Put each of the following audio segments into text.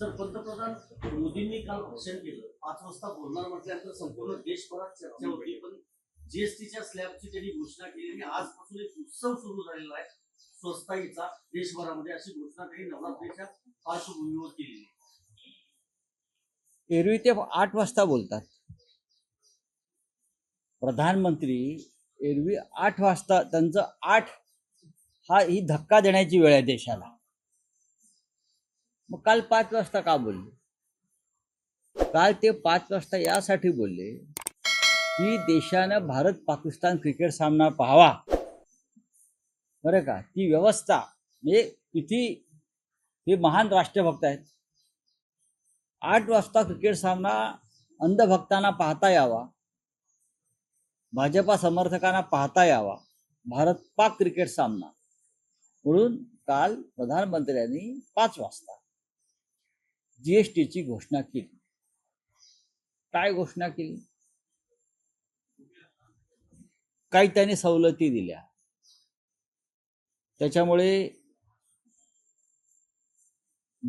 Sir पंतप्रधान मोदींनी काल भाषण केलं. पाच वाजता बोलणार म्हटल्यानंतर संपूर्ण देशभरात चर्चा होती पण जीएसटीच्या स्लॅबची त्यांनी घोषणा केली आणि आजपासून एक उत्सव सुरू झालेला आहे. स्वस्ताईचा देशभरामध्ये अशी घोषणा त्यांनी नवरात्रीच्या पार्श्वभूमीवर केली एरवी ते आठ वाजता बोलतात. प्रधानमंत्री एरवी आठ वाजता त्यांचं आठ हा ही धक्का देण्याची वेळ आहे देशाला. मग काल पाच वाजता का बोलले? काल ते पाच वाजता यासाठी बोलले की देशानं भारत पाकिस्तान क्रिकेट सामना पाहावा. बरं का? ती व्यवस्था म्हणजे किती हे महान राष्ट्रभक्त आहेत. आठ वाजता क्रिकेट सामना अंधभक्तांना पाहता यावा. भाजपा समर्थकांना पाहता यावा. भारत पाक क्रिकेट सामना. म्हणून काल प्रधानमंत्र्यांनी पाच वाजता जीएसटीची घोषणा केली. काय घोषणा केली? काही त्याने सवलती दिल्या. त्याच्यामुळे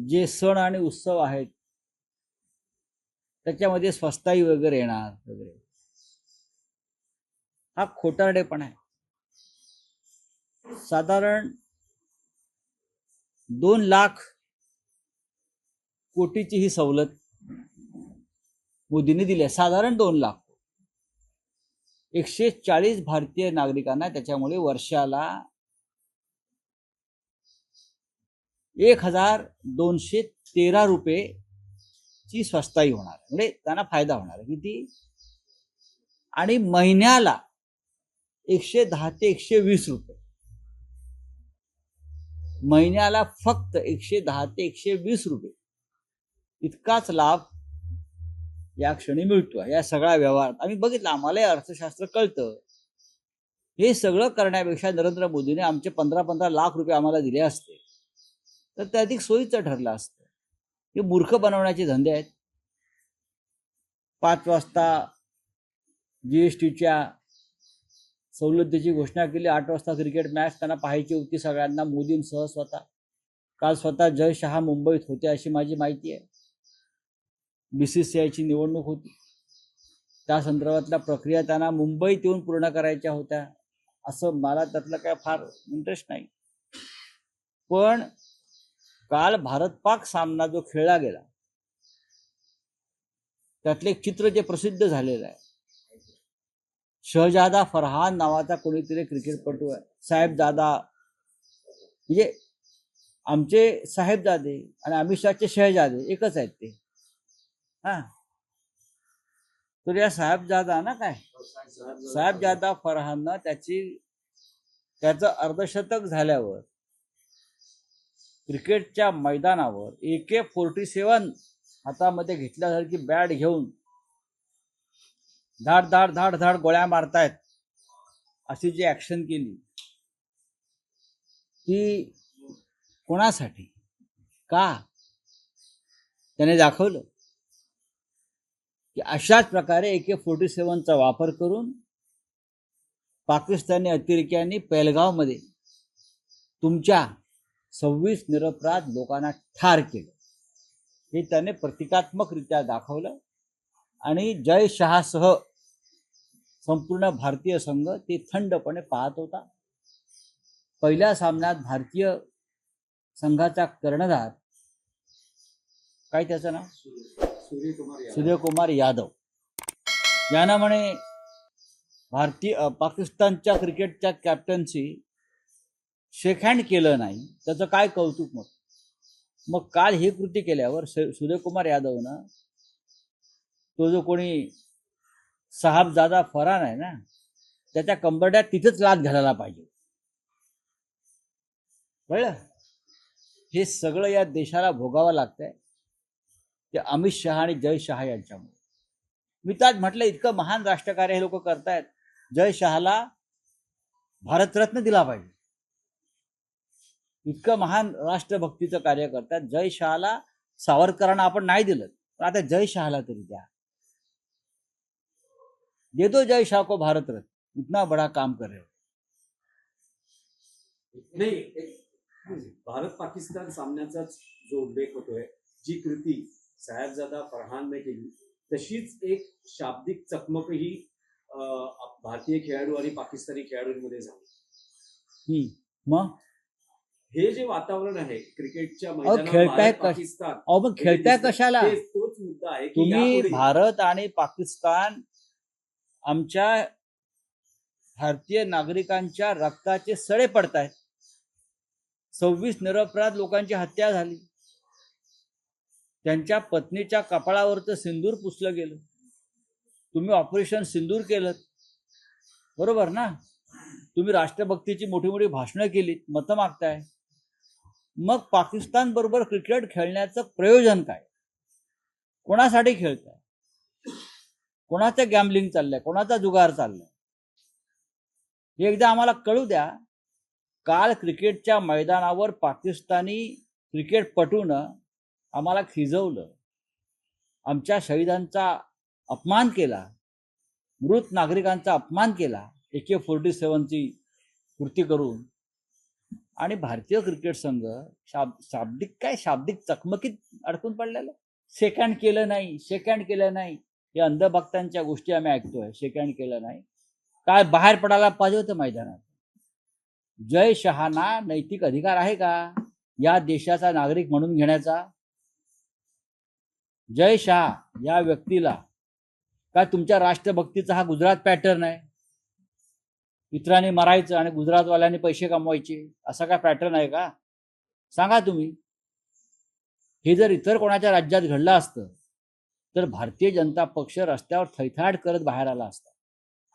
जे सण आणि उत्सव आहेत त्याच्यामध्ये स्वस्ताई वगैरे येणार वगैरे. हा खोटारडेपणा आहे. साधारण दोन लाख कोटीची ही सवलत मोदींनी दिली आहे. साधारण दोन लाख एकशे चाळीस भारतीय नागरिकांना त्याच्यामुळे वर्षाला एक हजार दोनशे तेरा रुपये ची स्वस्ताई होणार म्हणजे त्यांना फायदा होणार किती? आणि महिन्याला एकशे दहा ते एकशे वीस रुपये. महिन्याला फक्त एकशे दहा ते एकशे वीस रुपये. इतकाच लाभ या क्षणी मिळतो या सगळ्या व्यवहारात आम्ही बघितलं आम्हालाही अर्थशास्त्र कळतं. हे सगळं करण्यापेक्षा नरेंद्र मोदीने आमचे पंधरा पंधरा लाख रुपये आम्हाला दिले असते. तर ते अधिक सोयीचं ठरलं असतं. हे मूर्ख बनवण्याचे धंदे आहेत. पाच वाजता जीएसटीच्या सवलतीची घोषणा केली. आठ वाजता क्रिकेट मॅच. त्यांना पाहायची होती सगळ्यांना. मोदींसह स्वतः. काल स्वतः जय शहा मुंबईत होते अशी माझी माहिती आहे. बी सी सी आयची निवडणूक होती. त्या संदर्भातल्या प्रक्रिया त्यांना मुंबईत येऊन पूर्ण करायच्या होत्या असं मला त्यातलं काय फार इंटरेस्ट नाही. पण काल भारत पाक सामना जो खेळला गेला त्यातले चित्र जे प्रसिद्ध झालेलं आहे. शहजादा फरहान नावाचा कोणीतरी क्रिकेटपटू आहे. साहेबजादा म्हणजे आमचे साहेबजादे आणि अमित शहाचे शहजादे एकच आहेत ते. हा. तर या साहेबजादा ना काय? साहेबजादा फरहाननं त्याची त्याचं अर्धशतक झाल्यावर क्रिकेटच्या मैदानावर ए के फोर्टी सेवन हातामध्ये घेतल्यासारखी बॅट घेऊन धाड धाड धाड धाड गोळ्या मारतायत. अशी जी ऍक्शन केली. ती कोणासाठी? का? त्याने दाखवलं? की अशाच प्रकारे ए के फोर्टी सेवनचा वापर करून पाकिस्तानी अतिरेक्यांनी पेलगावमध्ये तुमच्या सव्वीस निरपराध लोकांना ठार केलं. हे त्याने प्रतिकात्मकरित्या दाखवलं आणि जय शहासह संपूर्ण भारतीय संघ ते थंडपणे पाहत होता. पहिल्या सामन्यात भारतीय संघाचा कर्णधार काय त्याचं नाव? सूर्यकुमार यादव. यांना म्हणे भारतीय पाकिस्तानच्या क्रिकेटच्या कॅप्टन्सी शेक हँड केलं नाही. त्याचं काय कौतुक मग? मग काल ही कृती केल्यावर सूर्यकुमार यादवनं तो जो कोणी साहबजादा फरान आहे ना त्याच्या कंबरड्यात तिथेच लाद घालायला पाहिजे. कळलं? हे सगळं या देशाला भोगावं लागतंय. ते अमित शहा आणि जय शहा यांच्यामुळे. मी तर म्हटलं इतकं महान राष्ट्रकार्य हे लोक करतायत. जय शहाला भारतरत्न दिला पाहिजे. इतकं महान राष्ट्रभक्तीचं कार्य करतात जय शहाला सावरकरांना आपण नाही दिलं. पण आता जय शहाला तरी द्या. दे दो जय शाह को भारत रत्न इतना बड़ा काम कर रहे हो. नाही भारत पाकिस्तान सामन्याचाच जो उल्लेख होतोय जी कृती साहेबजादा फरहानने केली तशीच एक शाब्दिक चकमकही भारतीय खेळाडू आणि पाकिस्तानी खेळाडूंमध्ये झाली. मग? हे जे वातावरण आहे क्रिकेटच्या खेळताय पाकिस्तान खेळताय कशाला? तेच- मुद्दा आहे तुम्ही भारत आणि पाकिस्तान आमच्या भारतीय नागरिकांच्या रक्ताचे सडे पडतायत. सव्वीस निरपराध लोकांची हत्या झाली. त्यांच्या पत्नीच्या कपाळावरचं सिंदूर पुसलं गेलं. तुम्ही ऑपरेशन सिंदूर केलं. बरोबर ना? तुम्ही राष्ट्रभक्तीची मोठी मोठी भाषणं केलीत मतं मागताय. मग पाकिस्तान बरोबर क्रिकेट खेळण्याचं प्रयोजन काय? कोणासाठी खेळताय? कोणाचं गॅम्बलिंग चाललंय? कोणाचा जुगार चाललाय? हे एकदा आम्हाला कळू द्या. काल क्रिकेटच्या मैदानावर पाकिस्तानी क्रिकेटपटूनं आम्हाला खिजवलं. आमच्या शहीदांचा अपमान केला. मृत नागरिकांचा अपमान केला. ए के फोर्टी सेवनची कृती करून. आणि भारतीय क्रिकेट संघ शाब शाब्दिक काय शाब्दिक चकमकीत अडकून पडलेलं. सेकंड केलं नाही सेकंड केलं नाही. या अंधभक्तांच्या गोष्टी आम्ही ऐकतोय. सेकंड केलं नाही. काय बाहेर पडायला पाहिजे होतं मैदानात? जय शहाना नैतिक अधिकार आहे का? या देशाचा नागरिक म्हणून घेण्याचा? जय शाह या व्यक्तीला. काय तुमच्या राष्ट्रभक्तीचा हा गुजरात पॅटर्न आहे? इतरांनी मारायचं आणि गुजरातवाल्यांनी पैसे कमवायचे असा काय पॅटर्न आहे का? सांगा तुम्ही. हे जर इतर कोणाच्या राज्यात घडलं असतं तर भारतीय जनता पक्ष रस्त्यावर थैथाट करत बाहेर आला असता.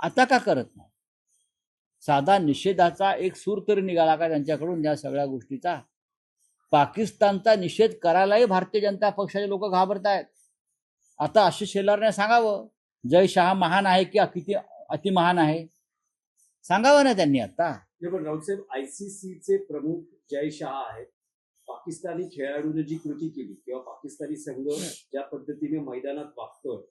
आता का करत नाही? साधा निषेधाचा एक सूर तरी निघाला का त्यांच्याकडून या सगळ्या गोष्टीचा? पाकिस्तानचा निषेध करायलाही भारतीय जनता पक्षाचे लोक घाबरत आहेत आता आशिष शेलारने सांगावं जय शहा महान आहे की किती अतिमहान आहे? सांगावं ना त्यांनी आता. नाही, पण राऊतसाहेब आयसीसीचे प्रमुख जय शहा आहेत. पाकिस्तानी खेळाडूने जी कृती केली किंवा पाकिस्तानी संघ ज्या पद्धतीने मैदानात वागतोय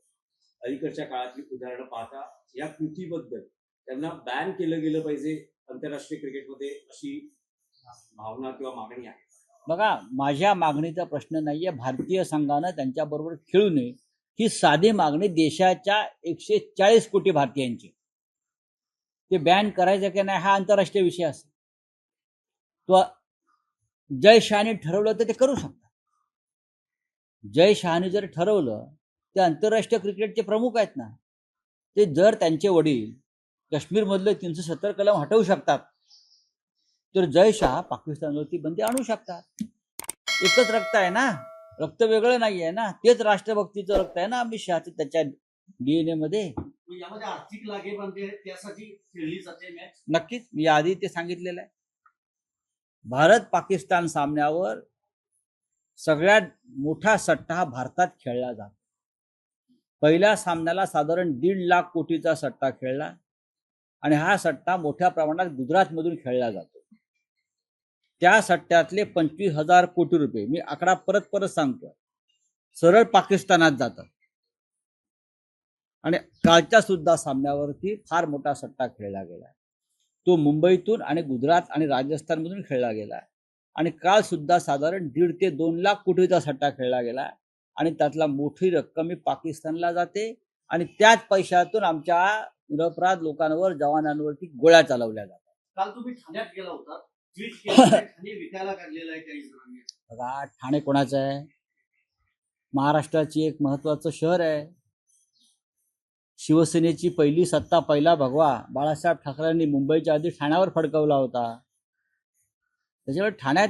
अलीकडच्या काळातली उदाहरणं पाहता या कृतीबद्दल त्यांना बॅन केलं गेलं पाहिजे आंतरराष्ट्रीय क्रिकेटमध्ये अशी भावना किंवा मागणी आहे. बघा माझ्या मागणीचा प्रश्न नाहीये. भारतीय संघानं त्यांच्याबरोबर खेळू नये. ही साधी मागणी देशाच्या एकशे चाळीस कोटी भारतीयांची. ते बॅन करायचं की नाही हा आंतरराष्ट्रीय विषय असेल. तो जय शहाने ठरवलं तर ते करू शकतात. जय शहाने जर ठरवलं ते आंतरराष्ट्रीय क्रिकेटचे प्रमुख आहेत ना. ते जर त्यांचे वडील काश्मीरमधले तीनशे सत्तर कलम हटवू शकतात तर जय शहा पाकिस्तानवरती बंदी आणू शकतात. एकच रक्त आहे ना? रक्त वेगळं नाही आहे ना? तेच राष्ट्रभक्तीचं रक्त आहे ना अमित शहाचं त्याच्या डीएनए मध्ये? आर्थिक त्यासाठी खेळली जाते मॅच नक्कीच मी आधी ते सांगितलेलं आहे. भारत पाकिस्तान सामन्यावर सगळ्यात मोठा सट्टा हा भारतात खेळला जातो. पहिल्या सामन्याला साधारण दीड लाख कोटीचा सट्टा खेळला आणि हा सट्टा मोठ्या प्रमाणात गुजरातमधून खेळला जातो. त्या सट्ट्यातले पंचवीस हजार कोटी रुपये. मी आकडा परत परत सांगतो सरळ पाकिस्तानात जातात. आणि कालच्या सुद्धा सामन्यावरती फार मोठा सट्टा खेळला गेला तो मुंबईतून आणि गुजरात आणि राजस्थानमधून खेळला गेला आणि काल सुद्धा साधारण दीड ते दोन लाख कोटीचा सट्टा खेळला गेला आणि त्यातला मोठी रक्कम ही पाकिस्तानला जाते. आणि त्याच पैशातून आमच्या निरपराध लोकांवर जवानांवरती गोळ्या चालवल्या जातात. काल तुम्ही ठाण्यात गेला होता. बघा ठाणे कोणाचं आहे? महाराष्ट्राची एक महत्वाचं शहर आहे. शिवसेनेची पहिली सत्ता पहिला भगवा. बाळासाहेब ठाकरेंनी मुंबईच्या आधी ठाण्यावर फडकवला होता. त्याच्यामुळे ठाण्यात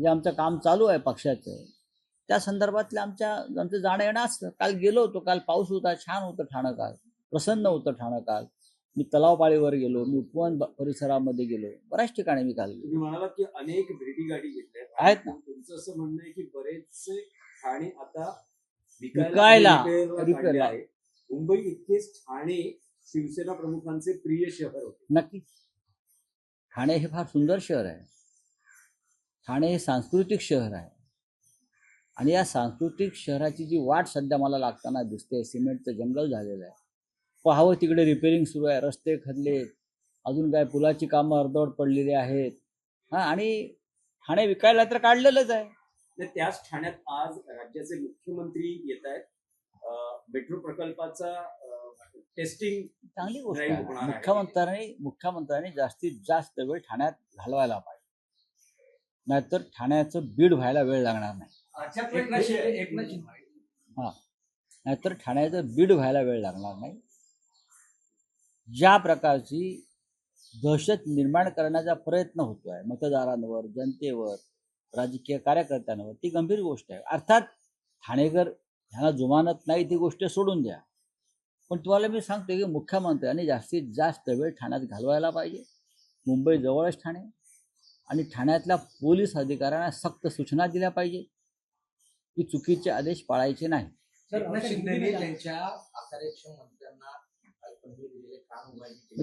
जे आमचं काम चालू आहे पक्षाचं त्या संदर्भातलं आमच्या आमचं जाणं येणं असतं. काल गेलो होतो काल पाऊस होता छान होतं ठाणं काल. प्रसन्न होतं ठाणं काल. मी तलावपाळीवर गेलो मी उपवन परिसरामध्ये गेलो बऱ्याच ठिकाणी मी काल गेलो तुम्ही म्हणालात की अनेक भेटी गाठी घेतल्या. आहेत ना. तुमचं असं म्हणणं आहे की बरेचसे ठाणे आता विकायला, रिपेअरला आहे मुंबई इतकेच ठाणे शिवसेना प्रमुखांचे प्रिय शहर होते. नक्की. ठाणे हे फार सुंदर शहर आहे. ठाणे हे सांस्कृतिक शहर आहे. आणि या सांस्कृतिक शहराची जी वाट सध्या मला लागताना दिसते सिमेंटचं जंगल झालेलं आहे. पाहावं तिकडे रिपेअरिंग सुरू आहे. रस्ते खदलेत. अजून काय पुलाची कामं अर्धवट पडलेली आहेत. हां आणि ठाणे विकायला तर काढलेलंच आहे. तर त्याच ठाण्यात आज राज्याचे मुख्यमंत्री येत आहेत. मेट्रो प्रकल्पाचा टेस्टिंग चांगली गोष्ट आहे. मुख्यमंत्र्यांनी मुख्यमंत्र्यांनी जास्तीत जास्त वेळ ठाण्यात घालवायला पाहिजे. नाहीतर ठाण्याचं बीड व्हायला वेळ लागणार नाही. शिंदे नाहीतर ठाण्याचं बीड व्हायला वेळ लागणार नाही. ज्या प्रकारची दहशत निर्माण करण्याचा प्रयत्न होतोय मतदारांवर जनतेवर राजकीय कार्यकर्त्यांवर ती गंभीर गोष्ट आहे. अर्थात ठाणेकर ह्यांना जुमानत नाही ती गोष्ट सोडून द्या. पण तुम्हाला मी सांगतो की मुख्यमंत्र्यांनी जास्तीत जास्त वेळ ठाण्यात घालवायला पाहिजे. मुंबई जवळच ठाणे आणि ठाण्यातल्या पोलीस अधिकाऱ्यांना सक्त सूचना दिल्या पाहिजे. की चुकीचे आदेश पाळायचे नाही.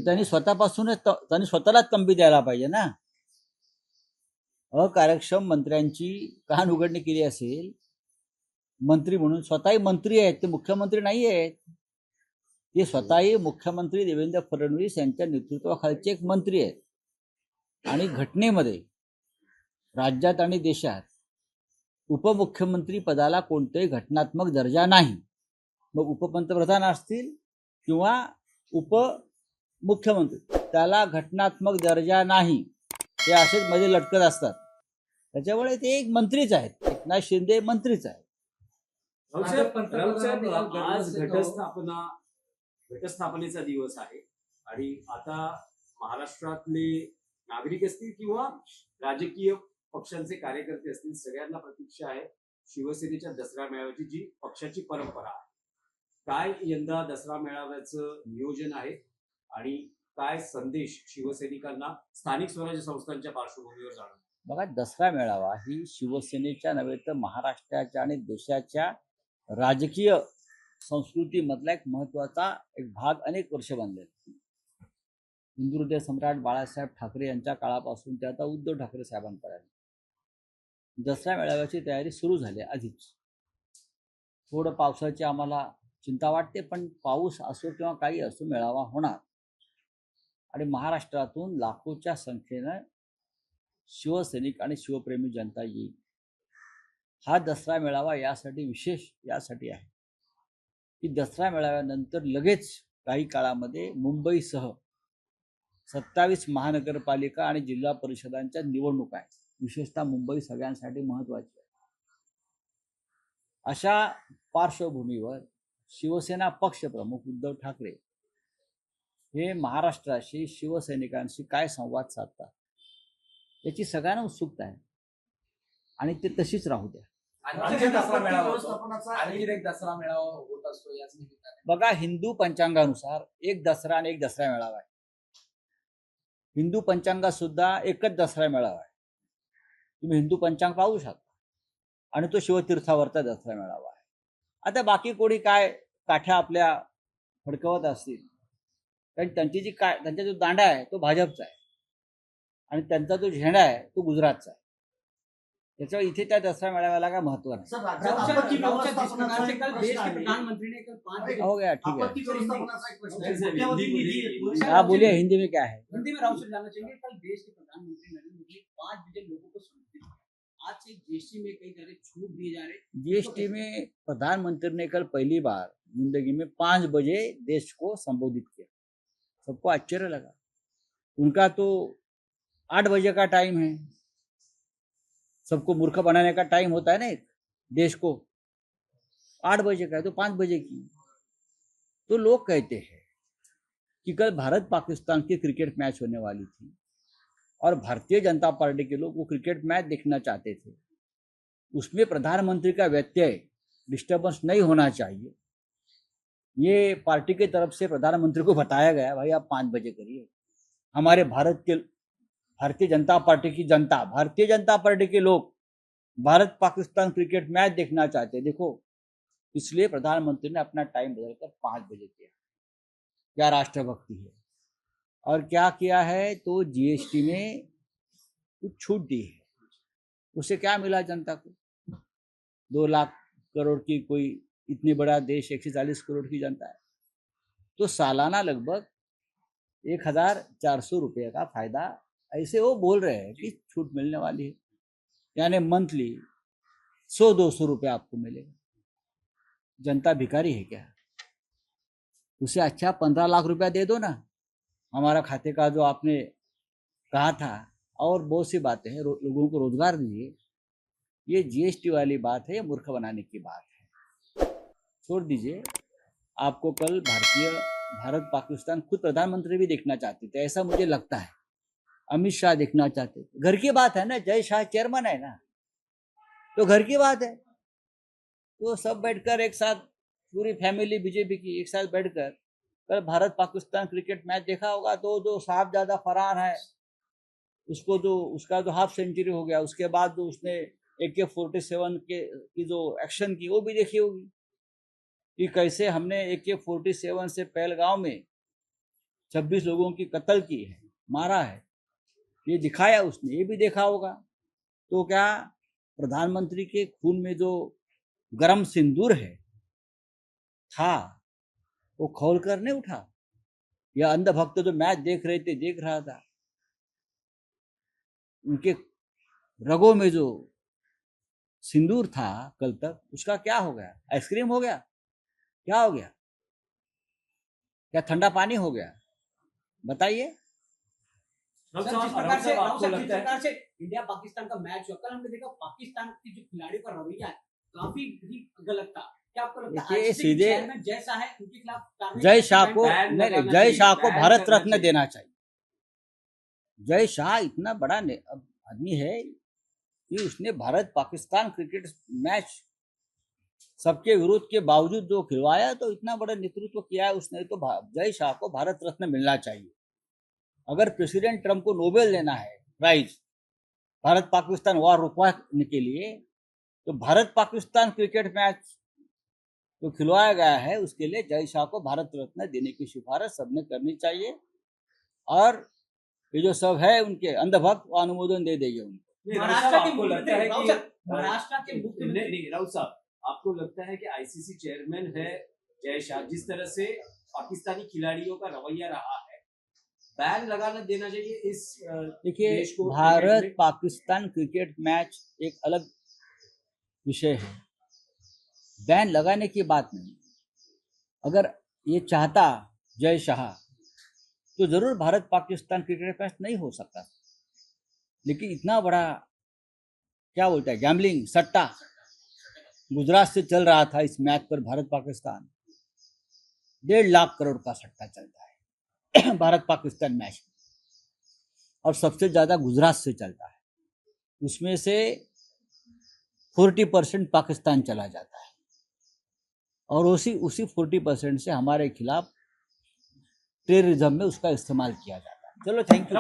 त्यांनी स्वतःपासूनच त्यांनी स्वतःलाच तंबी द्यायला पाहिजे ना? अकार्यक्षम मंत्र्यांची कान उघडणी केली असेल मंत्री म्हणून स्वतःही मंत्री आहेत ते मुख्यमंत्री नाही आहेत. ते स्वतःही मुख्यमंत्री देवेंद्र फडणवीस यांच्या नेतृत्वाखालचे एक मंत्री आहेत. आणि घटनेमध्ये राज्यात आणि देशात उपमुख्यमंत्री पदाला कोणताही घटनात्मक दर्जा नाही. मग उपपंतप्रधान असतील किंवा उपमुख्यमंत्री. त्याला घटनात्मक दर्जा नाही. ते असेच मध्ये लटकत असतात. त्याच्यामुळे ते एक मंत्रीच आहेत. एकनाथ शिंदे मंत्रीच आहेत. आज घटस्थापना घटस्थापनेचा दिवस आहे. आणि आता महाराष्ट्रातले नागरिक असतील किंवा राजकीय पक्षांचे कार्यकर्ते असतील सगळ्यांना प्रतीक्षा आहे शिवसेनेच्या दसरा मेळाव्याची जी पक्षाची परंपरा आहे. काय यंदा दसरा मेळाव्याचं नियोजन आहे आणि काय संदेश शिवसैनिकांना स्थानिक स्वराज्य संस्थांच्या पार्श्वभूमीवर जाणार बघा दसरा मेळावा ही शिवसेनेच्या नव्हे तर महाराष्ट्राच्या आणि देशाच्या राजकीय संस्कृतीमधला एक महत्त्वाचा एक भाग अनेक वर्ष बनलेला हिंदुहृदय सम्राट बाळासाहेब ठाकरे यांच्या काळापासून ते आता उद्धव ठाकरे साहेबांपर्यंत. दसऱ्या मेळाव्याची तयारी सुरू झाली आहे आधीच. थोडं पावसाची आम्हाला चिंता वाटते पण पाऊस असो किंवा काही असो मेळावा होणार. आणि महाराष्ट्रातून लाखोच्या संख्येनं शिवसैनिक आणि शिवप्रेमी जनता येईल. हा दसरा मेळावा यासाठी विशेष यासाठी आहे. की दसरा मेळाव्यानंतर लगेच काही काळामध्ये मुंबईसह सत्तावीस महानगरपालिका आणि जिल्हा परिषदांच्या निवडणुका आहेत. विशेषतः मुंबई सगळ्यांसाठी महत्वाची आहे. अशा पार्श्वभूमीवर शिवसेना पक्षप्रमुख उद्धव ठाकरे हे महाराष्ट्राशी शिवसैनिकांशी काय संवाद साधतात याची सगळ्यांना उत्सुकता आहे. आणि ते तशीच राहू द्या. आणखी एक दसरा मेळावा होतो. व्यवस्थापनाचा आणखी एक दसरा मेळावा होत असतो याच निमित्ताने. बघा हिंदू पंचांगानुसार एक दसरा आणि एक दसरा मेळावा आहे. हिंदू पंचांगात सुद्धा एकच दसरा मेळावा आहे. तुम्ही हिंदू पंचांग पाहू शकता. आणि तो शिवतीर्थावरचा दसरा मेळावा आहे. आता बाकी कोणी काय काठ्या आपल्या फडकवत असतील? कारण त्यांची जी काय त्यांचा जो दांडा आहे तो भाजपचा आहे. आणि त्यांचा जो झेंडा आहे तो गुजरातचा आहे. त्याच्यामुळे इथे त्या दसरा मेळाव्याला काय महत्त्व नाही. आहे. हो गया ठीक है आहे. आहे. आप बोलिए. हिंदी में क्या है? हिंदी में राउत से जानना चाहेंगे कल देश के प्रधानमंत्री नरेंद्र मोदी पांच बजे लोगों को संबोधित किया आज से जीएसटी में कई सारे छूट दिए जा रहे हैं। जीएसटी में प्रधानमंत्री ने कल पहली बार ज़िंदगी में पाँच बजे देश को संबोधित किया। सबको आश्चर्य लगा। उनका तो आठ बजे का टाइम है। सबको मूर्ख बनाने का टाइम होता है ना एक देश को। आठ बजे का है तो पाँच बजे की। तो लोग कहते हैं कि कल भारत पाकिस्तान की क्रिकेट मैच होने वाली थी। और भारतीय जनता पार्टी के लोग वो क्रिकेट मैच देखना चाहते थे। उसमें प्रधानमंत्री का व्यत्यय डिस्टर्बेंस नहीं होना चाहिए। ये पार्टी की तरफ़ से प्रधानमंत्री को बताया गया, भाई आप पाँच बजे करिए। हमारे भारत के, भारतीय जनता पार्टी की जनता, भारतीय जनता पार्टी के लोग भारत पाकिस्तान क्रिकेट मैच देखना चाहते देखो, इसलिए प्रधानमंत्री ने अपना टाइम बदलकर पाँच बजे किया। क्या राष्ट्रभक्ति है? और क्या किया है? तो जीएसटी में कुछ छूट दी है। उससे क्या मिला जनता को? दो लाख करोड़ की कोई इतनी बड़ा देश एक सौ चालीस करोड़ की जनता है। तो सालाना लगभग एक हज़ार चार सौ रुपये का फ़ायदा ऐसे वो बोल रहे हैं कि छूट मिलने वाली है। यानी मंथली सौ दो सौ रुपये आपको मिलेगा। जनता भिखारी है क्या? उसे अच्छा पंद्रह लाख रुपया दे दो ना। हमारा खाते का जो आपने कहा था, और बहुत सी बातें हैं लोगों को रोज़गार दीजिए। ये जीएसटी वाली बात है मूर्ख बनाने की बात है। छोड़ दीजिए, आपको कल भारतीय, भारत पाकिस्तान खुद प्रधानमंत्री भी देखना चाहते थे, ऐसा मुझे लगता है। अमित शाह देखना चाहते थे। घर की बात है ना, जय शाह चेयरमैन है ना। तो घर की बात है। तो सब बैठकर एक साथ, पूरी फैमिली, बीजेपी की एक साथ बैठकर कल भारत पाकिस्तान क्रिकेट मैच देखा होगा तो जो साहब ज़्यादा फरार है, उसको जो, उसका जो हाफ़ सेंचुरी हो गया, उसके बाद जो उसने ए के फोर्टी सेवन के, की जो एक्शन की, वो भी देखी होगी कि कैसे हमने ए के फोर्टी सेवन से पहलगांव में छब्बीस लोगों की कत्ल की है, मारा है, ये दिखाया उसने, ये भी देखा होगा। तो क्या प्रधानमंत्री के खून में जो गरम सिंदूर है, था वो खोल कर नहीं उठा। या अंधभक्त जो मैच देख रहे थे देख रहा था। उनके रगों में जो सिंदूर था कल तक उसका क्या हो गया? आइसक्रीम हो गया? क्या हो गया? क्या ठंडा पानी हो गया? बताइए। इंडिया पाकिस्तान का मैच हुआ कल हमने देखा पाकिस्तान की जो खिलाड़ियों का रवैया है काफ़ी ही गलत था। सीधे- जय शाह को जय शाह को भारत रत्न देना चाहिए। जय शाह इतना बड़ा आदमी है कि उसने भारत पाकिस्तान क्रिकेट मैच सबके विरोध के बावजूद जो खिलवाया तो इतना बड़ा नेतृत्व किया है उसने तो जय शाह को भारत रत्न मिलना चाहिए। अगर प्रेसिडेंट ट्रंप को नोबेल देना है प्राइज भारत पाकिस्तान वार रुकवाने के लिए तो भारत पाकिस्तान क्रिकेट मैच जो खिलवाया गया है उसके लिए जय शाह को भारत रत्न देने की सिफारिश सबने करनी चाहिए। और ये जो सब है उनके अंधभक्त वो अनुमोदन दे देंगे उनको। महाराष्ट्र के आपको लगता है मुख्यमंत्री राउत साहब आपको लगता है कि आईसीसी चेयरमैन है जय शाह जिस तरह से पाकिस्तानी खिलाड़ियों का रवैया रहा है बैन लगाना देना चाहिए इस देखिए भारत पाकिस्तान क्रिकेट मैच एक अलग विषय है। बैन लगाने की बात नहीं। अगर ये चाहता जय शाह तो ज़रूर भारत पाकिस्तान क्रिकेट मैच नहीं हो सकता। लेकिन इतना बड़ा, क्या बोलता है गैम्बलिंग सट्टा गुजरात से चल रहा था इस मैच पर भारत पाकिस्तान। डेढ़ लाख करोड़ का सट्टा चलता है भारत पाकिस्तान मैच और सबसे ज़्यादा गुजरात से चलता है। उसमें से फोर्टी परसेंट पाकिस्तान चला जाता है। और उसी उसी फोर्टी परसेंट से हमारे खिलाफ टेररिज्म में उसका इस्तेमाल किया जाता है। चलो थैंक यू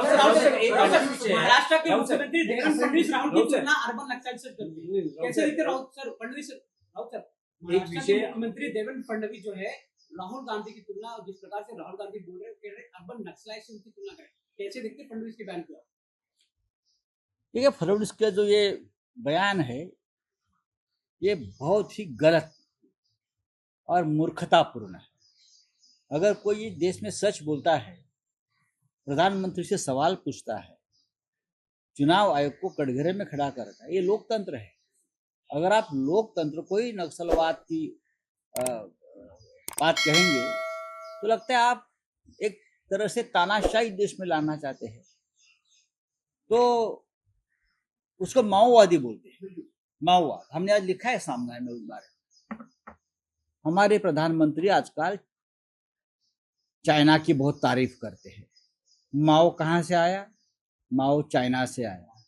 महाराष्ट्र के मुख्यमंत्री देवेंद्र फडणवीस राहुल की तुलना अर्बन नक्सल से करते हैं। कैसे देखते राउत सर फडणवीस राउत सर एक विषय- मुख्यमंत्री देवेंद्र फडणवीस जो है राहुल गांधी की तुलना और जिस प्रकार से राहुल गांधी बोल रहे हैं कह रहे अर्बन नक्सलाइट से उनकी तुलना करें। कैसे देखते हैं फडणवीस के बयान को देखिए फडणवीस का जो ये बयान है ये बहुत ही गलत और मूर्खतापूर्ण है। अगर कोई देश में सच बोलता है, प्रधानमंत्री से सवाल पूछता है, चुनाव आयोग को कटघरे में खड़ा करता है, ये लोकतंत्र है। अगर आप लोकतंत्र को ही नक्सलवाद की बात कहेंगे तो लगता है आप एक तरह से तानाशाही देश में लाना चाहते हैं। तो उसको माओवादी बोलते हैं। माओवाद, हमने आज लिखा है सामने में उस बारे में। हमारे प्रधानमंत्री आजकल चाइना की बहुत तारीफ़ करते हैं। माओ कहाँ से आया? माओ चाइना से आया।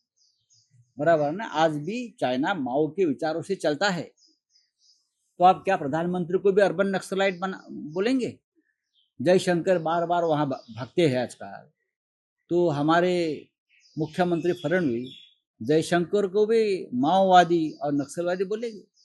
बराबर ना? आज भी चाइना माओ के विचारों से चलता है। तो आप क्या प्रधानमंत्री को भी अर्बन नक्सलाइट बना, बोलेंगे? जयशंकर बार बार वहाँ भागते हैं आजकल। तो हमारे मुख्यमंत्री फडणवीस जयशंकर को भी माओवादी और नक्सलवादी बोलेंगे?